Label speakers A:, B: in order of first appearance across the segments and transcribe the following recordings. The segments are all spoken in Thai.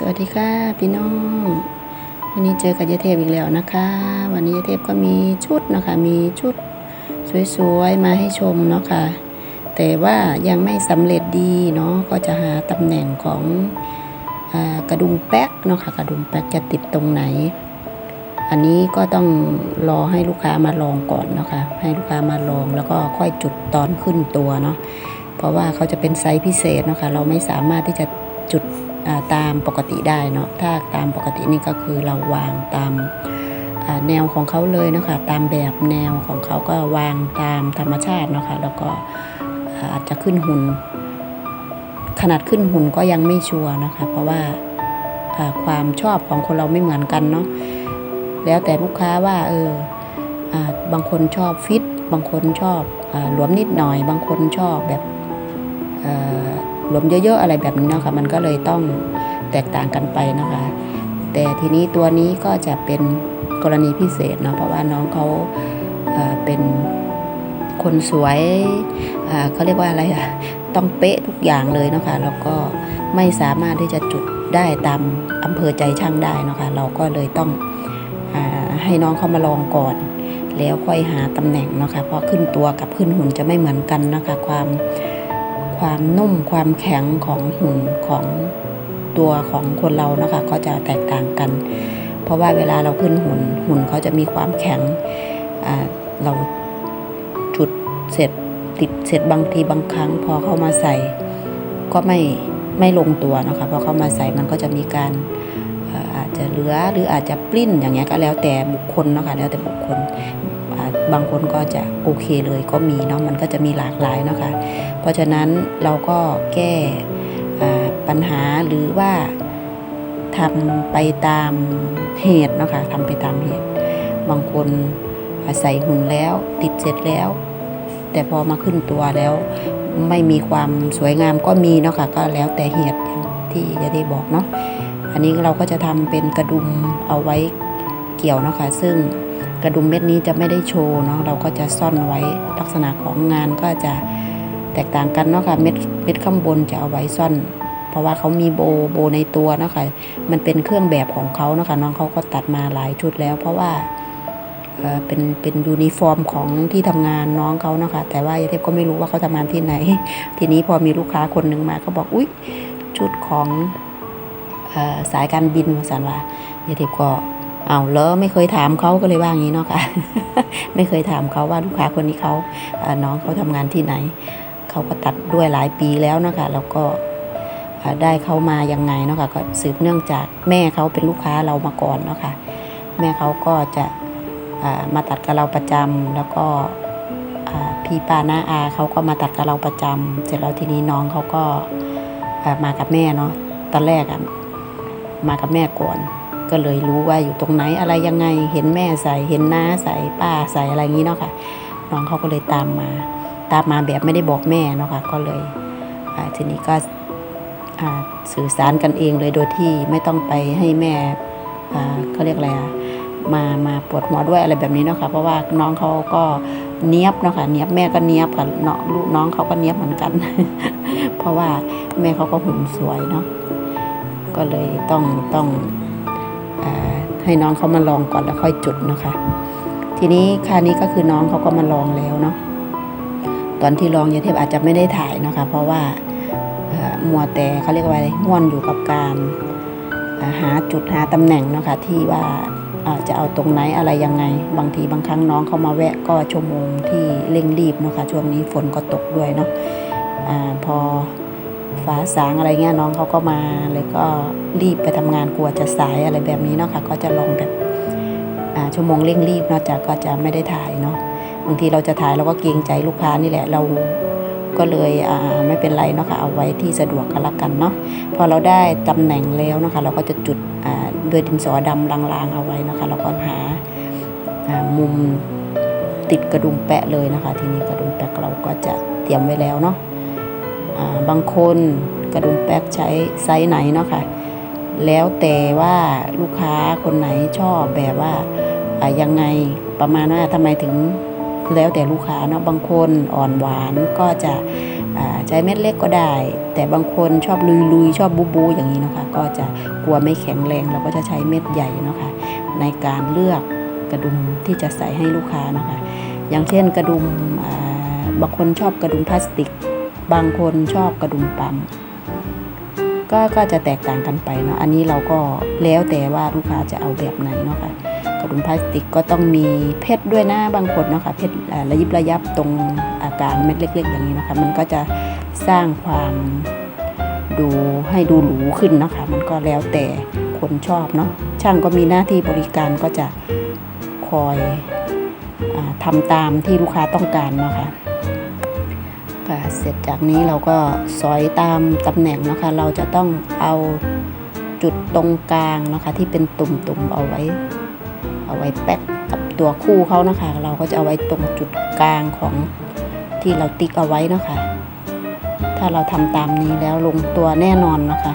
A: สวัสดีค่ะพี่น้อง วันนี้เจอกับยาเทพอีกแล้วนะคะ วันนี้ยาเทพก็มีชุดนะคะ มีชุดสวยๆมาให้ชมเนาะค่ะ แต่ว่ายังไม่สำเร็จดีเนาะก็จะหาตำแหน่งของอกระดุมแป๊กเนาะค่ะกระดุมแป๊กจะติดตรงไหน อันนี้ก็ต้องรอให้ลูกค้ามาลองก่อนเนาะคะให้ลูกค้ามาลองแล้วก็ค่อยจุดตอนขึ้นตัวเนาะเพราะว่าเขาจะเป็นไซส์พิเศษเนาะคะเราไม่สามารถที่จะจุด ตามปกติได้เนาะถ้าตามปกตินี่ก็คือเราวางตามแนวของเขาเลยเนาะคะตามแบบแนวของเขาก็วางตามธรรมชาติเนาะคะแล้วก็อาจจะขึ้นหุ่นขนาดขึ้นหุ่นก็ยังไม่ชัวร์นะคะ เพราะว่าความชอบของคนเราไม่เหมือนกันเนาะแล้วแต่ลูกค้าว่าเอออบางคนชอบฟิต บางคนชอบอหลวมนิดหน่อย บางคนชอบแบบ ลวมเยอะๆอะไรแบบนี้เนาะคะมันก็เลยต้องแตกต่างกันไปนะคะ แต่ทีนี้ตัวนี้ก็จะเป็นกรณีพิเศษเนาะเพราะว่าน้องเขาเอ่อเป็นคนสวยเขาเรียกว่าอะไรอะต้องเป๊ะทุกอย่างเลยเนาะคะแล้วก็ไม่สามารถที่จะจุดได้ตามอำเภอใจช่างได้เนาะคะเราก็เลยต้องอให้น้องเขามาลองก่อน แล้วค่อยหาตำแหน่งเนาะคะเพราะขึ้นตัวกับขึ้นหุ่นจะไม่เหมือนกันนะคะความ ความนุ่มความแข็งของหุ่นของตัวของคนเรานะคะก็จะแตกต่างกัน เพราะว่าเวลาเราขึ้นหุ่นหุ่นเขาจะมีความแข็งเราจุดเสร็จติดเสร็จบางทีบางครั้ง พอเข้ามาใส่ก็ไม่ไม่ลงตัวนะคะพอเข้ามาใส่มันก็จะมีการอาจจะเหลือหรืออาจจะปลิ้นอย่างเงี้ยก็แล้วแต่บุคคลนะคะแล้วแต่บุคคล บางคนก็จะโอเคเลยก็มีเนาะมันก็จะมีหลากหลายเนาะคะเพราะฉะนั้นเราก็แก้ปัญหาหรือว่าทำไปตามเหตุเนาะคะทำไปตามเหตุ บางคนใส่หุ่นแล้วติดเสร็จแล้ว แต่พอมาขึ้นตัวแล้วไม่มีความสวยงามก็มีเนาะค่ะก็แล้วแต่เหตุที่จะได้บอกเนาะอันนี้เราก็จะทำเป็นกระดุมเอาไว้เกี่ยวเนาะคะซึ่ง กระดุมเม็ดนี้จะไม่ได้โชว์เนาะเราก็จะซ่อนไว้ลักษณะของงานก็จะแตกต่างกันเนาะค่ะเม็ดเม็ดข้างบนจะเอาไว้ซ่อน เพราะว่าเขามีโบโบในตัวเนาะค่ะมันเป็นเครื่องแบบของเขาเนาะค่ะน้องเขาก็ตัดมาหลายชุดแล้ว เพราะว่าเป็นเป็นยูนิฟอร์มของที่ทำงานน้องเขาเนาะค่ะแต่ว่ายายเทพก็ไม่รู้ว่าเขาทำงานที่ไหน ทีนี้พอมีลูกค้าคนหนึ่งมาเขาบอกอุ๊ยชุดของอสายการบินสันว่ายายทิพก็ เอาแล้วไม่เคยถามเขาก็เลยว่างี้เนาะค่ะ ไม่เคยถามเขาว่าลูกค้าคนนี้เขาน้องเขาทำงานที่ไหน เขาก็ตัดด้วยหลายปีแล้วเนาะคะแล้วก็ได้เขามายังไงเนาะค่ะก็สืบเนื่องจากแม่เขาเป็นลูกค้าเรามาก่อนเนาะค่ะแม่เขาก็จะมาตัดกับเราประจำแล้วก็พี่ปาน้าอาเขาก็มาตัดกับเราประจำเสร็จแล้วทีนี้น้องเขาก็มากับแม่เนาะตอนแรกอะมากับแม่ก่อน ก็เลยรู้ว่าอยู่ตรงไหนอะไรยังไง เห็นแม่ใส่เห็นน้าใส่ป้าใส่อะไรอย่างนี้เนาะค่ะน้องเขาก็เลยตามมา ตามมาแบบไม่ได้บอกแม่เนาะค่ะก็เลยทีนี้ก็สื่อสารกันเองเลยโดยที่ไม่ต้องไปให้แม่เขาเรียกอะไรอะมามาปวดหัวด้วยอะไรแบบนี้เนาะค่ะเพราะว่าน้องเขาก็เนี้ยบเนาะค่ะเนี้ยบแม่ก็เนี้ยบค่ะเนาะลูกน้องเขาก็เนี้ยบเหมือนกัน เพราะว่าแม่เขาก็หุ่นสวยเนาะก็เลยต้องต้อง ให้น้องเขามาลองก่อนแล้วค่อยจุดนะคะ ทีนี้คราวนี้ก็คือน้องเขาก็มาลองแล้วเนาะตอนที่ลองยาเทพอาจจะไม่ได้ถ่ายนะคะ เพราะว่ามัวแต่เขาเรียกว่าอะไรม่วนอยู่กับการหาจุดหาตำแหน่งนะคะที่ว่าอาจะเอาตรงไหนอะไรยังไง บางทีบางครั้งน้องเขามาแวะก็ชั่วโมงที่เร่งรีบนะคะช่วงนี้ฝนก็ตกด้วยเนาะอาพอ ฟ้าสางอะไรเงี้ยน้องเขาก็มาเลยก็รีบไปทำงานกลัวจะสายอะไรแบบนี้เนาะค่ะก็จะลองแบบชั่วโมงเร่งรีบเนาะจะก็จะไม่ได้ถ่ายเนาะบางทีเราจะถ่ายเราก็เกรงใจลูกค้านี่แหละเราก็เลยไม่เป็นไรเนาะค่ะเอาไว้ที่สะดวกกันละกันเนาะพอเราได้ตำแหน่งแล้วนะคะเราก็จะจุดด้วยดินสอดำลางๆเอาไว้นะคะเราก็หาามุมติดกระดุมแปะเลยนะคะ ทีนี้กระดุมแปะเราก็จะเตรียมไว้แล้วเนาะ บางคนกระดุมแป๊กใช้ไซส์ไหนเนาะค่ะแล้วแต่ว่าลูกค้าคนไหนชอบแบบว่ายังไงประมาณว่าทำไมถึงแล้วแต่ลูกค้าเนาะบางคนอ่อนหวานก็จะใช้เม็ดเล็กก็ได้ แต่บางคนชอบลุยๆ ชอบบูบูอย่างนี้นะคะ ก็จะกลัวไม่แข็งแรงเราก็จะใช้เม็ดใหญ่นะคะในการเลือกกระดุมที่จะใส่ให้ลูกค้านะคะ อย่างเช่นกระดุมบางคนชอบกระดุมพลาสติก บางคนชอบกระดุมปั๊มก็ก็จะแตกต่างกันไปเนาะอันนี้เราก็แล้วแต่ว่าลูกค้าจะเอาแบบไหนเนาะค่ะกระดุมพลาสติกก็ต้องมีเพชรด้วยนะบางคนเนาะค่ะเพชรระยิบระยับตรงอาการเม็ดเล็ก ๆ อย่างนี้นะคะ มันก็จะสร้างความดูให้ดูหรูขึ้นนะคะ มันก็แล้วแต่คนชอบเนาะช่างก็มีหน้าที่บริการก็จะคอยอทำตามที่ลูกค้าต้องการเนาะค่ะ ค่ะ เสร็จจากนี้เราก็สอยตามตำแหน่งนะคะ เราจะต้องเอาจุดตรงกลางนะคะ ที่เป็นตุ่มๆเอาไว้ เอาไว้แป๊กกับตัวคู่เขานะคะ เราก็จะเอาไว้ตรงจุดกลางของที่เราติ๊กเอาไว้นะคะ ถ้าเราทำตามนี้แล้วลงตัวแน่นอนนะคะ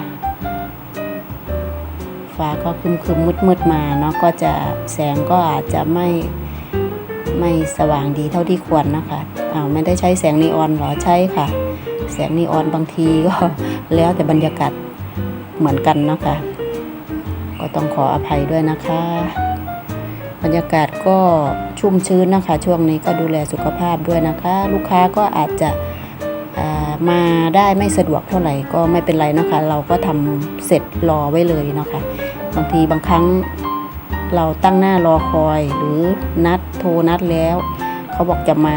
A: ฟ้าก็ครึมๆมืดมาเนาะก็จะแสงก็อาจจะไม่ ไม่สว่างดีเท่าที่ควรนะคะอ้าวไม่ได้ใช้แสงนีออนหรอใช่ค่ะ แสงนีออนบางทีก็แล้วแต่บรรยากาศเหมือนกันนะคะ ก็ต้องขออภัยด้วยนะคะ บรรยากาศก็ชุ่มชื้นนะคะ ช่วงนี้ก็ดูแลสุขภาพด้วยนะคะ ลูกค้าก็อาจจะามาได้ไม่สะดวกเท่าไหร่ก็ไม่เป็นไรนะคะ เราก็ทำเสร็จรอไว้เลยนะคะ บางทีบางครั้ง เราตั้งหน้ารอคอยหรือนัดโทรนัดแล้ว เขาบอกจะมา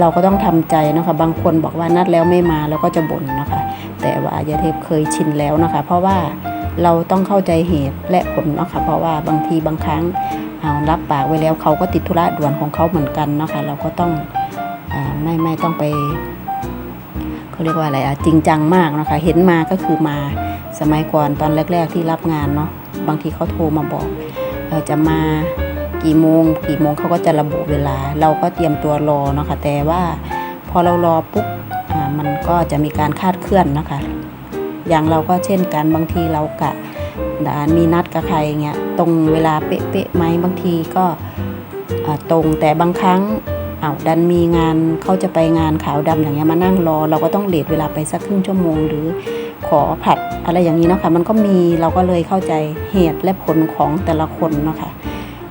A: เราก็ต้องทำใจนะคะบางคนบอกว่านัดแล้วไม่มาแล้วก็จะบ่นนะคะ แต่ว่ายาเทพเคยชินแล้วนะคะ เพราะว่าเราต้องเข้าใจเหตุและผลเนาะค่ะเพราะว่าบางทีบางครั้งเอารับปากไว้แล้วเขาก็ติดธุระด่วนของเขาเหมือนกันเนาะค่ะเราก็ต้องอไม่ไม่ต้องไปเขาเรียกว่าอะไรอะจริงจังมากนะคะ เห็นมาก็คือมาสมัยก่อนตอนแรก ๆ ที่รับงานเนาะ บางทีเขาโทรมาบอกอจะมากี่โมง กี่โมงเขาก็จะระบุเวลา เราก็เตรียมตัวรอเนาะค่ะแต่ว่าพอเรารอปุ๊บมันก็จะมีการคาดเคลื่อนนะคะ อย่างเราก็เช่นกันบางทีเรากะดานมีนัดกับใครเงี้ยตรงเวลาเป๊ะๆไหมบางทีก็ตรงแต่บางครั้งอ้าวดันมีงานเขาจะไปงานขาวดำอย่างเงี้ยมานั่งรอ เราก็ต้องเลทเวลาไปสักครึ่งชั่วโมงหรือ ขอผัดอะไรอย่างนี้เนาะค่ะมันก็มีเราก็เลยเข้าใจเหตุและผลของแต่ละคนเนาะค่ะ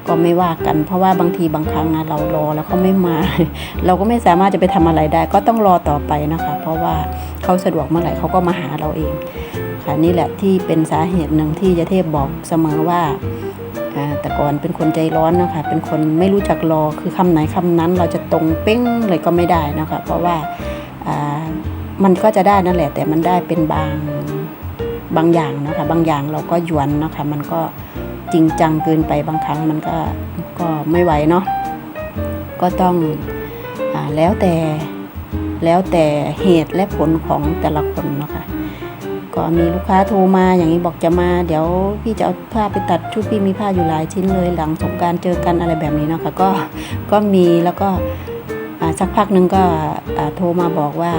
A: ก็ไม่ว่ากันเพราะว่าบางทีบางครั้งนเรารอแล้วเขาไม่มา เราก็ไม่สามารถจะไปทำอะไรได้ ก็ต้องรอต่อไปนะคะ เพราะว่าเขาสะดวกเมื่อไหร่เขาก็มาหาเราเอง ค่ะนี่แหละที่เป็นสาเหตุหนึ่งที่ยะเทพบอกเสมอว่าแต่ก่อนเป็นคนใจร้อนนะคะเป็นคนไม่รู้จักรอคือคำไหนคำนั้นเราจะตรงเป้งเลยก็ไม่ได้นะคะเพราะว่า มันก็จะได้นั่นแหละ แต่มันได้เป็นบางบางอย่างนะคะบางอย่างเราก็หยวนนะคะมันก็จริงจังเกินไปบางครั้งมันก็ก็ไม่ไหวเนาะก็ต้องอแล้วแต่แล้วแต่เหตุและผลของแต่ละคนเนาะคะก็มีลูกค้าโทรมาอย่างนี้บอกจะมา เดี๋ยวพี่จะเอาผ้าไปตัดชุดพี่มีผ้าอยู่หลายชิ้นเลยหลังสงการเจอกันอะไรแบบนี้เนาะคะก็ก็มีแล้วก็ สักพักหนึ่งก็โทรมาบอกว่า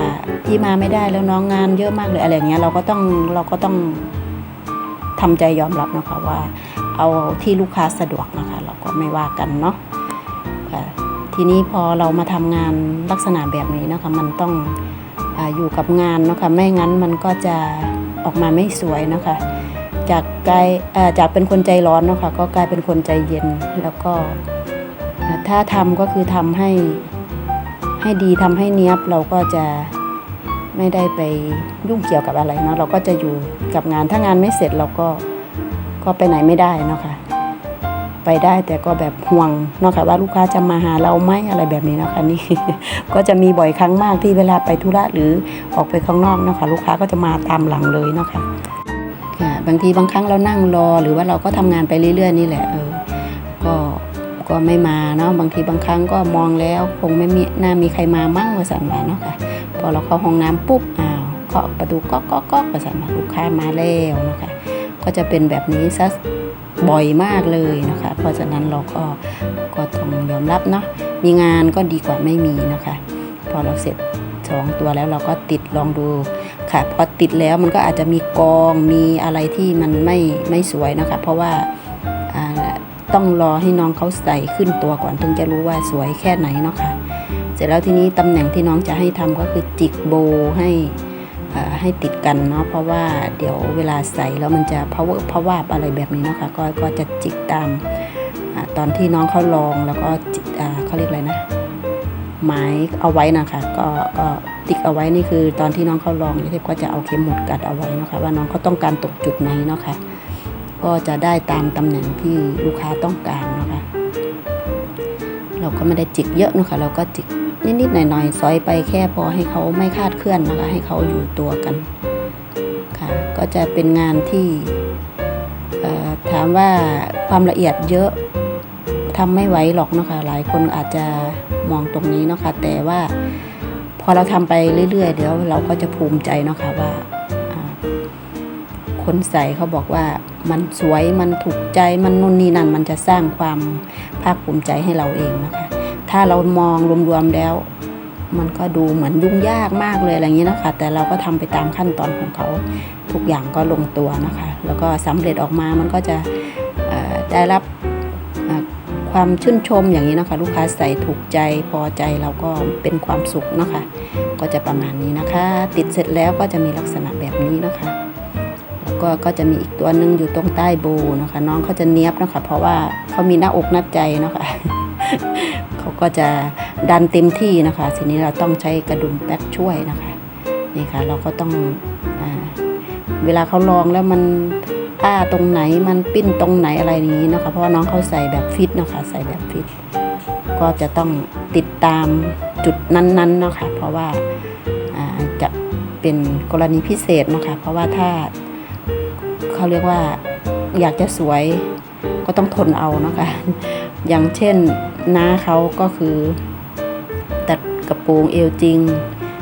A: พี่มาไม่ได้แล้วน้องงานเยอะมากเลยอะไรเงี้ยเราก็ต้องเราก็ต้องทำใจยอมรับนะคะว่า เอาที่ลูกค้าสะดวกนะคะ เราก็ไม่ว่ากันเนาะทีนี้พอเรามาทำงานลักษณะแบบนี้นะคะ มันต้องออยู่กับงานนะคะไม่งั้นมันก็จะออกมาไม่สวยนะคะ จากกลายจากเป็นคนใจร้อนนะคะก็กลายเป็นคนใจเย็นแล้วก็ถ้าทำก็คือทำให้ ให้ดีทำให้เนี้ยบเราก็จะไม่ได้ไปยุ่งเกี่ยวกับอะไรเนาะเราก็จะอยู่กับงานถ้างานไม่เสร็จเราก็ก็ไปไหนไม่ได้เนาะคะไปได้แต่ก็แบบห่วงเนาะค่ะว่าลูกค้าจะมาหาเราไหมอะไรแบบนี้นะคะนี่ก็จะมีบ่อยครั้งมากที่เวลาไปธุระหรือออกไปข้างนอกเนาะคะลูกค้าก็จะมาตามหลังเลยเนาะค่ะค่ะบางทีบางครั้งเรานั่งรอ หรือว่าเราก็ทำงานไปเรื่อย ๆ นี่แหละเออก็ ก็ไม่มาเนาะบางทีบางครั้งก็มองแล้วคงไม่มีน่ามีใครมามั่งว่าสันว่าเนาะค่ะพอเราเข้าห้องน้ำปุ๊บอ้าวเคาะประตูก๊อกก๊อกก๊อกว่าสันว่าลูกค้ามาแล้วเนาะคะก็จะเป็นแบบนี้ซะบ่อยมากเลยนะคะ เพราะฉะนั้นเราก็ก็ต้องยอมรับเนาะมีงานก็ดีกว่าไม่มีนะคะ พอเราเสร็จสองตัวแล้วเราก็ติดลองดูค่ะพอติดแล้วมันก็อาจจะมีกองมีอะไรที่มันไม่ไม่สวยนะคะ เพราะว่า ต้องรอให้น้องเขาใส่ขึ้นตัวก่อนถึงจะรู้ว่าสวยแค่ไหนเนาะค่ะ เสร็จแล้วทีนี้ตำแหน่งที่น้องจะให้ทำก็คือจิกโบให้ให้ติดกันเนาะเพราะว่าเดี๋ยวเวลาใส่แล้วมันจะพะเวพะวาบอะไรแบบนี้เนาะค่ะก็ก็จะจิกตามอตอนที่น้องเขาลองแล้วก็จิกอ่าเขาเรียกอะไรนะหมายเอาไว้นะคะก็ก็ติกเอาไว้นี่คือตอนที่น้องเขาลองเทพก็จะเอาเข็มหมุดกัดเอาไว้นะคะว่าน้องเขาต้องการตกจุดไหนเนาะค่ะ ก็จะได้ตามตำแหน่งที่ลูกค้าต้องการนะคะ เราก็ไม่ได้จิกเยอะนะคะเราก็จิกนิดๆหน่อยๆซอยไปแค่พอให้เขาไม่คาดเคลื่อนนะคะ ให้เขาอยู่ตัวกันค่ะ ก็จะเป็นงานที่ถามว่าความละเอียดเยอะทำไม่ไหวหรอกนะคะ หลายคนอาจจะมองตรงนี้นะคะ แต่ว่าพอเราทำไปเรื่อยๆ เดี๋ยวเราก็จะภูมิใจนะคะว่า คนใส่เขาบอกว่ามันสวยมันถูกใจมันนู่นนี่นั่นมันจะสร้างความภาคภูมิใจให้เราเองนะคะ ถ้าเรามองรวมๆแล้ว มันก็ดูเหมือนยุ่งยากมากเลยอะไรอย่างนี้นะคะ แต่เราก็ทำไปตามขั้นตอนของเขาทุกอย่างก็ลงตัวนะคะ แล้วก็สำเร็จออกมามันก็จะได้รับความชื่นชมอย่างนี้นะคะ ลูกค้าใส่ถูกใจพอใจเราก็เป็นความสุขนะคะ ก็จะประมาณนี้นะคะ ติดเสร็จแล้วก็จะมีลักษณะแบบนี้นะคะ ก็ก็จะมีอีกตัวหนึ่งอยู่ตรงใต้โบนะคะ น้องเขาจะเนี้ยบนะคะเพราะว่าเขามีหน้าอกหน้าใจนะคะเขาก็จะดันเต็มที่นะคะ ทีนี้เราต้องใช้กระดุมแป๊กช่วยนะคะนี่ค่ะเราก็ต้องอเวลาเขาลองแล้วมันอ้าตรงไหนมันปิ้นตรงไหนอะไรนี้นะคะ เพราะว่าน้องเขาใส่แบบฟิตนะคะใส่แบบฟิต ก็จะต้องติดตามจุดนั้นๆนะคะเพราะว่าจะเป็นกรณีพิเศษนะคะ เพราะว่าถ้า เขาเรียกว่าอยากจะสวยก็ต้องทนเอาเนาะคะอย่างเช่นน้าเขาก็คือ ตัดกระโปรงเอวจริง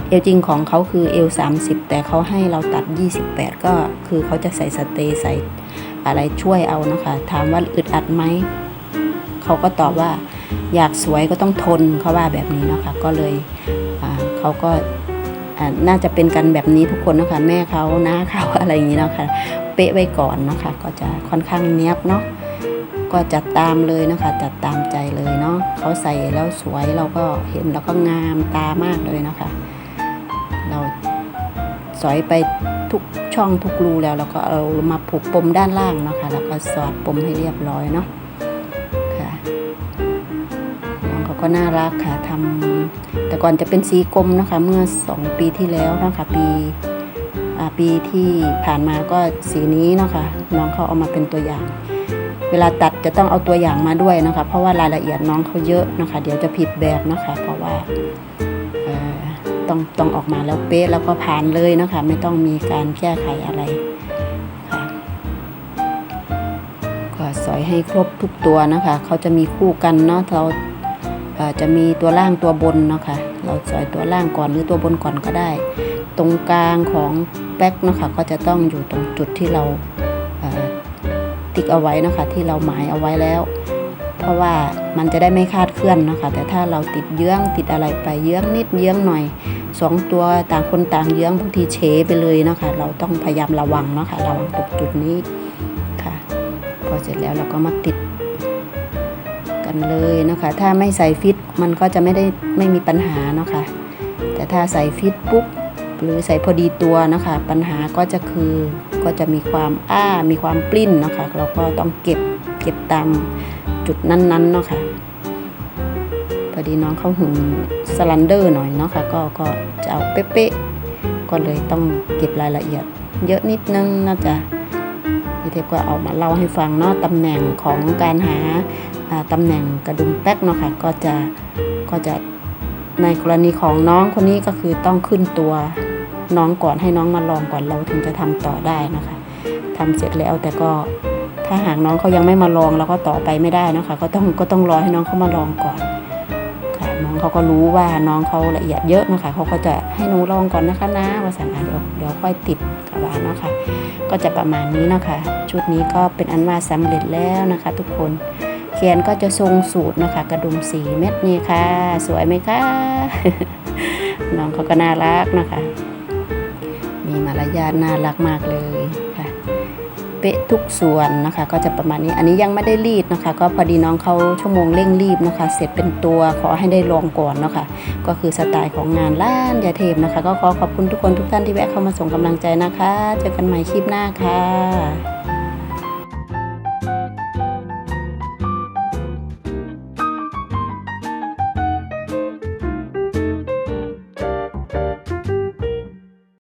A: เอวจริงของเขาคือเอว30 แต่เขาให้เราตัด 28 ก็คือเขาจะใส่สเตย์ใส่อะไรช่วยเอานะคะ ถามว่าอึดอัดไหม เขาก็ตอบว่าอยากสวยก็ต้องทนเขาว่าแบบนี้เนาะคะ ก็เลยเขาก็น่าจะเป็นกันแบบนี้ทุกคนเนาะคะ แม่เขาน้าเขาอะไรอย่างนี้เนาะคะ เป๊ะไว้ก่อนนะคะ ก็จะค่อนข้างเนี้ยบเนาะก็จัดตามเลยนะคะ จัดตามใจเลยเนาะเขาใส่แล้วสวยเราก็เห็นแล้วก็งามตามากเลยนะคะ เราสอยไปทุกช่องทุกรูแล้วเราก็เอามาผูกปมด้านล่างเนาะคะ แล้วก็สอดปมให้เรียบร้อยเนาะค่ะน้องเขาก็น่ารักค่ะทำแต่ก่อนจะเป็นสีกลมนะคะ เมื่อสองปีที่แล้วนะคะปี ปีที่ผ่านมาก็สีนี้เนาะคะน้องเขาเอามาเป็นตัวอย่าง เวลาตัดจะต้องเอาตัวอย่างมาด้วยนะคะ เพราะว่ารายละเอียดน้องเขาเยอะนะคะ เดี๋ยวจะผิดแบบนะคะ เพราะว่าต้องต้องออกมาแล้วเป๊ะแล้วก็ผ่านเลยนะคะ ไม่ต้องมีการแก้ไขอะไรค่ะก็สอยให้ครบทุกตัวนะคะเขาจะมีคู่กันเนาะเราจะมีตัวล่างตัวบนเนาะคะเราสอยตัวล่างก่อนหรือตัวบนก่อนก็ได้ ตรงกลางของแบ็กนะคะก็จะต้องอยู่ตรงจุดที่เราติ๊กเอาไว้นะคะที่เราหมายเอาไว้แล้ว เพราะว่ามันจะได้ไม่คาดเคลื่อนนะคะ แต่ถ้าเราติดเยื้องติดอะไรไปเยื้องนิดเยื้องหน่อยสองตัวต่างคนต่างเยื้องบางทีเฉไปเลยนะคะ เราต้องพยายามระวังนะคะระวังตรงจุดนี้ค่ะ พอเสร็จแล้วเราก็มาติดกันเลยนะคะ ถ้าไม่ใส่ฟิตมันก็จะไม่ได้ไม่มีปัญหานะคะ แต่ถ้าใส่ฟิตปุ๊บ หรือใส่พอดีตัวนะคะ ปัญหาก็จะคือก็จะมีความอ้ามีความปลิ้นนะคะ เราก็ต้องเก็บเก็บตามจุดนั้นๆเนาะค่ะพอดีน้องเขาหุ่นสลันเดอร์หน่อยเนาะค่ะก็ก็จะเอาเป๊ะๆก็เลยต้องเก็บรายละเอียด เยอะนิดนึงน่าจะพี่เทพก็เอามาเล่าให้ฟังเนาะตำแหน่งของการหาอ่าตำแหน่งกระดุมแป๊กเนาะค่ะก็จะก็จะในกรณีของน้องคนนี้ก็คือต้องขึ้นตัว น้องก่อนให้น้องมาลองก่อนเราถึงจะทำต่อได้นะคะทำเสร็จแล้วแต่ก็ถ้าหากน้องเขายังไม่มาลองเราก็ต่อไปไม่ได้นะคะ ก็ต้องก็ต้องรอให้น้องเขามาลองก่อนค่ะน้องเขาก็รู้ว่าน้องเขาละเอียดเยอะนะคะเขาก็จะให้หนูลองก่อนนะคะนะว่าสันอะเดี๋ยวเดี๋ยวค่อยติดกับวานเนาะคะก็จะประมาณนี้นะคะ ชุดนี้ก็เป็นอันว่าสำเร็จแล้วนะคะ ทุกคนแขนก็จะทรงสูตรนะคะ กระดุมสีเม็ดนี่ค่ะ สวยไหมคะน้องเขาก็น่ารักนะคะ มีมารยาทน่ารักมากเลยค่ะ เป๊ะทุกส่วนนะคะ ก็จะประมาณนี้ อันนี้ยังไม่ได้รีดนะคะ ก็พอดีน้องเขาชั่วโมงเร่งรีบนะคะ เสร็จเป็นตัวขอให้ได้ลองก่อนเนาะคะ ก็คือสไตล์ของงานล้านยาเทมนะคะ ก็ขอขอบคุณทุกคนทุกท่านที่แวะเข้ามาส่งกำลังใจนะคะ เจอกันใหม่คลิปหน้าค่ะ